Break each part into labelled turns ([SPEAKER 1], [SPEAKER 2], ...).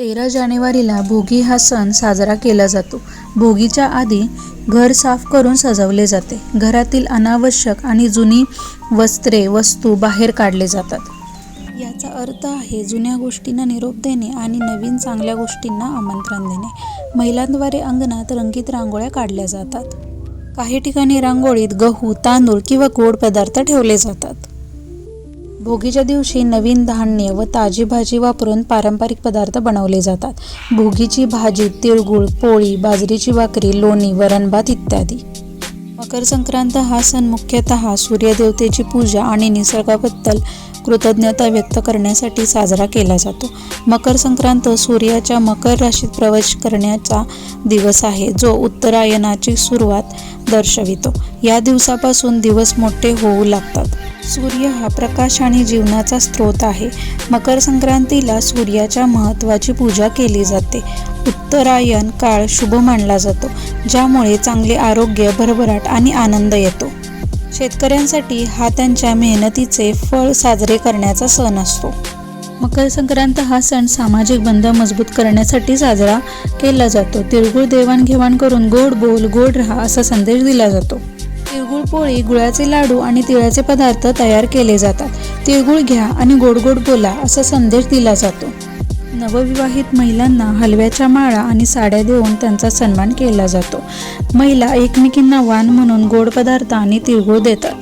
[SPEAKER 1] तेरा जानेवारीला भोगी हा सण साजरा केला जातो. भोगीच्या आधी घर साफ करून सजवले जाते. घरातील अनावश्यक आणि जुनी वस्त्रे वस्तू बाहेर काढले जातात. याचा अर्थ आहे जुन्या गोष्टींना निरोप देणे आणि नवीन चांगल्या गोष्टींना आमंत्रण देणे. महिलांद्वारे अंगणात रंगीत रांगोळ्या काढल्या जातात. काही ठिकाणी रांगोळीत गहू तांदूळ किंवा गोड पदार्थ ठेवले जातात. भोगीच्या दिवशी नवीन धान्य व ताजी भाजी वापरून पारंपरिक पदार्थ बनवले जातात. भोगीची भाजी तिळगुळ पोळी बाजरीची भाकरी लोणी वरणभात इत्यादी. मकर संक्रांत हा सण मुख्यतः सूर्यदेवतेची पूजा आणि निसर्गाबद्दल कृतज्ञता व्यक्त करण्यासाठी साजरा केला जातो. मकर संक्रांत सूर्याच्या मकर राशीत प्रवेश करण्याचा दिवस आहे जो उत्तरायणाची सुरुवात दर्शवितो. या दिवसापासून दिवस मोठे होऊ लागतात. सूर्य हा प्रकाश आणि जीवनाचा स्रोत आहे. मकर संक्रांतीला सूर्याच्या महत्त्वाची पूजा केली जाते. उत्तरायण काळ शुभ मानला जातो ज्यामुळे चांगले आरोग्य भरभराट आणि आनंद येतो. शेतकऱ्यांसाठी हा त्यांच्या मेहनतीचे फळ साजरे करण्याचा सण असतो. मकर संक्रांत हा सण सामाजिक बंध मजबूत करण्यासाठी साजरा केला जातो. तिळगुळ देवाणघेवाण करून गोड बोल गोड राहा असा संदेश दिला जातो. तिळगुळ पोळी गुळाचे लाडू आणि तिळाचे पदार्थ तयार केले जातात. तिळगुळ घ्या आणि गोड गोड बोला असा संदेश दिला जातो. नवविवाहित महिलांना हलव्याच्या माळा आणि साड्या देऊन त्यांचा सन्मान केला जातो. महिला एकमेकींना वाण म्हणून गोड पदार्थ आणि तिळगुळ देतात.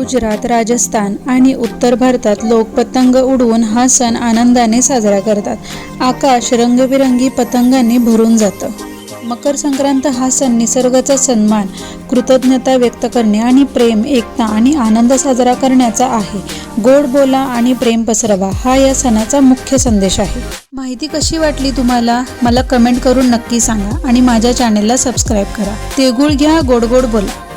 [SPEAKER 1] गुजरात राजस्थान आणि उत्तर भारतात लोक पतंग उडवून हा सण आनंदाने साजरा करतात. आकाश रंगबिरंगी पतंगांनी भरून जातं. मकर संक्रांत हा सण निसर्गाचा सन्मान कृतज्ञता व्यक्त करणे आणि प्रेम एकता आणि आनंद साजरा करण्याचा आहे. गोड बोला आणि प्रेम पसरवा हा या सणाचा मुख्य संदेश आहे. माहिती कशी वाटली तुम्हाला? मला कमेंट करून नक्की सांगा आणि माझ्या चॅनेलला सबस्क्राईब करा. तिळगुळ घ्या गोड गोड बोला.